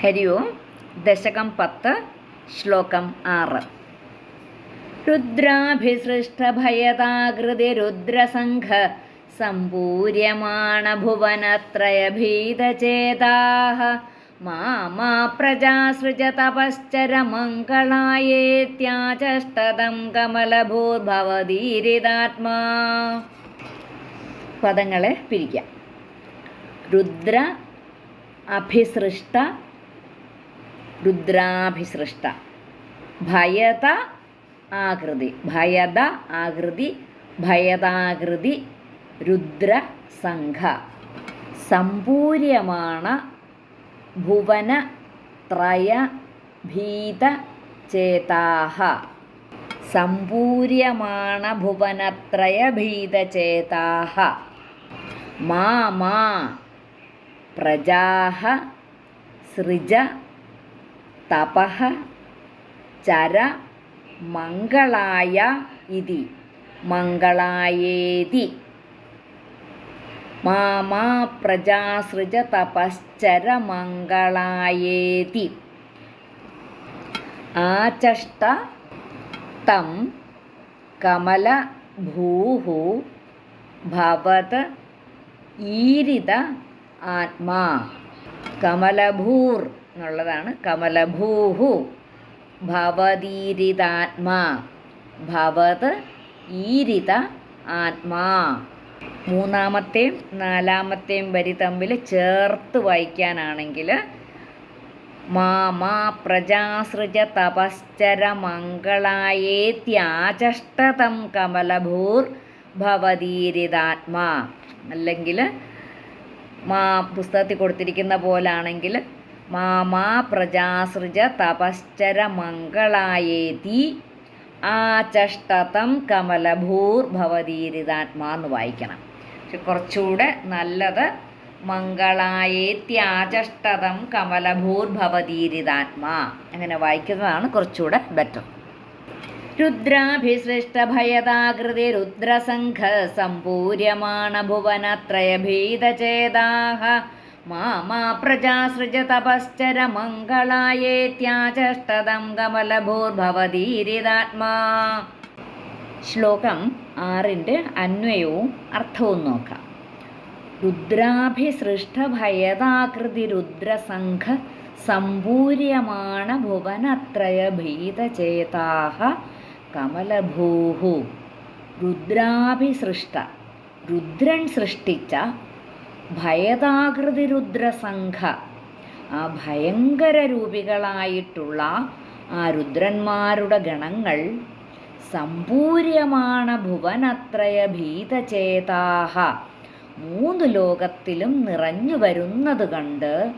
ഹരി ഓം. ദശകം പത്ത് ശ്ലോകം ആറ്. രുദ്രാഭിസൃഷ്ടഭയതാകൃതി രുദ്രസംഘ സമ്പൂര്യമാണ ഭുവനത്രയഭീതചേതാः മാ മാ പ്രജാസൃജ തപശ്ചര മംഗളായേത്യാചഷ്ടതം കമലഭൂർഭവതീരിതാത്മാ പദങ്ങളെ പിരിക്കാം. രുദ്ര അഭിസൃഷ്ട രുദ്രാഭിസൃഷ്ട. ഭയത ആകൃതി ഭയത ആകൃതി ഭയതാകൃതി രുദ്രസംഘ സമ്പൂര്യമാണ് ഭുവന ത്രയ ഭീത ചേതാഹ. സമ്പൂര്യമാണ ഭുവനത്രയ ഭീതചേതാഹ മാ മാ പ്രജാഹ സൃജ തപഃ ചര മംഗളായ ഇതി. മംഗളായേതി. മാമാ പ്രജാസൃജ തപശ്ചര മംഗളായേതി. ആചഷ്ട തം കമലഭൂः ഭവത് ഈരിത ആത്മാ. കമലഭൂർ എന്നുള്ളതാണ് കമലഭൂഹു. ഭവതീരിതാത്മാ. ഭവത് ഈരിത ആത്മാ. മൂന്നാമത്തെയും നാലാമത്തെയും വരി തമ്മിൽ ചേർത്ത് വായിക്കാനാണെങ്കിൽ മാ പ്രജാസൃജ തപശ്ചര മംഗളായേത്യാചഷ്ടതം കമലഭൂർ ഭവതീരിതാത്മാ. അല്ലെങ്കിൽ മാ പുസ്തകത്തിൽ കൊടുത്തിരിക്കുന്ന പോലാണെങ്കിൽ മാ മാ പ്രജാസൃജ തപശ്ചരമംഗളായേതി ആചഷ്ടതം കമലഭൂർ ഭവതീരിതാത്മാ എന്ന് വായിക്കണം. പക്ഷെ കുറച്ചുകൂടെ നല്ലത് മംഗളായേത്യാചഷ്ടതം കമലഭൂർ ഭവതീരിതാത്മാ അങ്ങനെ വായിക്കുന്നതാണ് കുറച്ചുകൂടെ ബെറ്റർ രുദ്രാഭിസൃഷ്ടഭയതാകൃതി രുദ്രസംഘ സമ്പൂര്യമാണ ഭുവനത്രയഭീതചേതാഹ മംഗളായേത്യാചഷ്ടതം കമലഭൂർഭവതീരിതാത്മാ. ശ്ലോകം ആറിന്റെ അന്വയവും അർത്ഥവും നോക്കാം. രുദ്രാഭിസൃഷ്ടഭയതാകൃതി രുദ്രസംഘ സമ്പൂര്യമാണ ഭുവനത്രയ ഭീതചേതാഹ കമലഭൂഹു. രുദ്രാഭിസൃഷ്ട. രുദ്രൻ സൃഷ്ടിച്ച ഭയതാകൃതി രുദ്രസംഘ ആ ഭയങ്കര രൂപികളായിട്ടുള്ള ആ രുദ്രന്മാരുടെ ഗണങ്ങൾ സമ്പൂര്യമാണ ഭുവനത്രയ ഭീതചേതാഹ. മൂന്ന് ലോകത്തിലും നിറഞ്ഞു വരുന്നത് കണ്ട്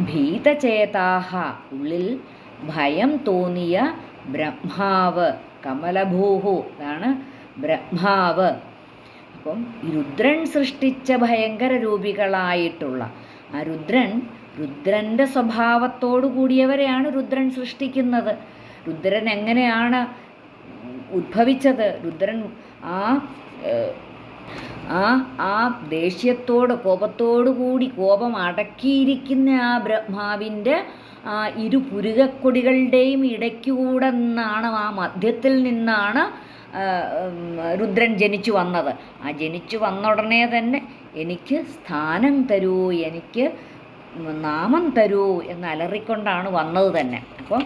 ഭീതചേതാഹ. ഉള്ളിൽ ഭയം തോന്നിയ ബ്രഹ്മാവ് കമലഭൂഹു അതാണ് ബ്രഹ്മാവ്. അപ്പം രുദ്രൻ സൃഷ്ടിച്ച ഭയങ്കര രൂപികളായിട്ടുള്ള. ആ രുദ്രൻ രുദ്രന്റെ സ്വഭാവത്തോടു കൂടിയവരെയാണ് രുദ്രൻ സൃഷ്ടിക്കുന്നത്. രുദ്രൻ എങ്ങനെയാണ് ഉദ്ഭവിച്ചത് രുദ്രൻ ആ ആ ആ ദേഷ്യത്തോട് കോപത്തോടു കൂടി കോപം അടക്കിയിരിക്കുന്ന ആ ബ്രഹ്മാവിന്റെ ആ ഇരു പുരുകക്കൊടികളുടെയും ഇടയ്ക്കൂടെ നിന്നാണ് ആ മധ്യത്തിൽ നിന്നാണ് രുദ്രൻ ജനിച്ചു വന്നത്. ആ ജനിച്ചു വന്ന ഉടനെ തന്നെ എനിക്ക് സ്ഥാനം തരൂ എനിക്ക് നാമം തരൂ എന്ന് അലറിക്കൊണ്ടാണ് വന്നത് തന്നെ. അപ്പം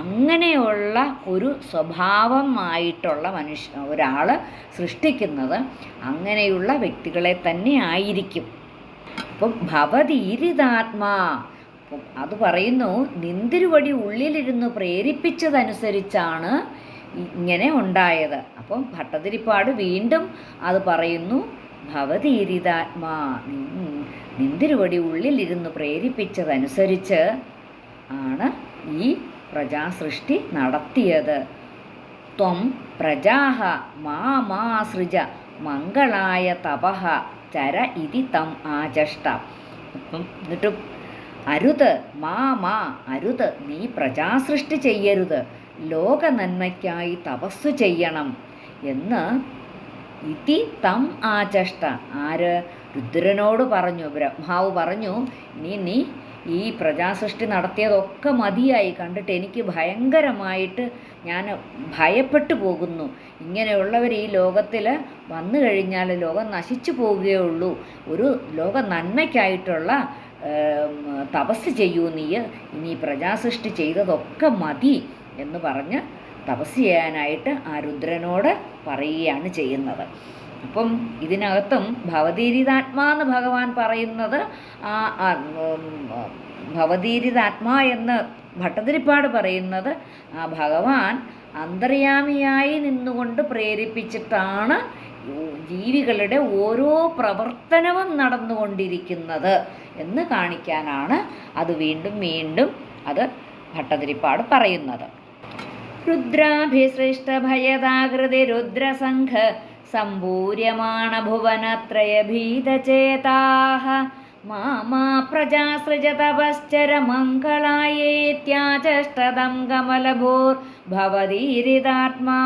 അങ്ങനെയുള്ള ഒരു സ്വഭാവമായിട്ടുള്ള മനുഷ്യ ഒരാൾ സൃഷ്ടിക്കുന്നത് അങ്ങനെയുള്ള വ്യക്തികളെ തന്നെ ആയിരിക്കും. അപ്പം ഭവതീരിതാത്മാ ഇരിതാത്മാ അത് പറയുന്നു നിന്തിരുവടി ഉള്ളിലിരുന്ന് പ്രേരിപ്പിച്ചതനുസരിച്ചാണ് ഇങ്ങനെ ഉണ്ടായത്. അപ്പം ഭട്ടതിരിപ്പാട് വീണ്ടും അത് പറയുന്നു ഭവതീരിതാത്മാ നിന്തിരുവടി ഉള്ളിലിരുന്ന് പ്രേരിപ്പിച്ചതനുസരിച്ച് ആണ് ഈ പ്രജാസൃഷ്ടി നടത്തിയത്. ത്വം പ്രജാഹ മാ മാ സൃജ മംഗളായ തപഹ ചര ഇതി തം ആചഷ്ട എന്നിട്ട് അരുത് മാ മാ അരുത് നീ പ്രജാസൃഷ്ടി ചെയ്യരുത് ലോക നന്മയ്ക്കായി തപസ്സു ചെയ്യണം. എന്ന് ഇതി തം ആചഷ്ട. ആര്? രുദ്രനോട് പറഞ്ഞു. ബ്രഹ്മാവ് പറഞ്ഞു നീ നീ ഈ പ്രജാസൃഷ്ടി നടത്തിയതൊക്കെ മതിയായി. കണ്ടിട്ട് എനിക്ക് ഭയങ്കരമായിട്ട് ഞാൻ ഭയപ്പെട്ടു പോകുന്നു. ഇങ്ങനെയുള്ളവർ ഈ ലോകത്തിൽ വന്നു കഴിഞ്ഞാൽ ലോകം നശിച്ചു പോവുകയുള്ളൂ. ഒരു ലോക നന്മയ്ക്കായിട്ടുള്ള തപസ് ചെയ്യൂ നീ. ഇനി പ്രജാസൃഷ്ടി ചെയ്തതൊക്കെ മതി എന്ന് പറഞ്ഞ് തപസ് ചെയ്യാനായിട്ട് ആ രുദ്രനോട് പറയുകയാണ് ചെയ്യുന്നത്. അപ്പം ഇതിനകത്തും ഭവതീരിതാത്മാ എന്ന് ഭഗവാൻ പറയുന്നത് ആ ഭവതീരിതാത്മാ എന്ന് ഭട്ടതിരിപ്പാട് പറയുന്നത് ആ ഭഗവാൻ അന്തര്യാമിയായി നിന്നുകൊണ്ട് പ്രേരിപ്പിച്ചിട്ടാണ് ജീവികളുടെ ഓരോ പ്രവർത്തനവും നടന്നുകൊണ്ടിരിക്കുന്നത്. എന്ന് കാണിക്കാനാണ് അത് വീണ്ടും വീണ്ടും അത് ഭട്ടതിരിപ്പാട് പറയുന്നത്. രുദ്രാഭിസൃഷ്ടഭയതാകൃതി രുദ്രസംഘ സമ്പൂര്യമാണ ഭുവനത്രയഭീതചേതാः മാമാ പ്രജാസൃജതപശ്ചര മംഗളായേത്യാചഷ്ടതം കമലഭൂർഭവതീരിതാത്മാ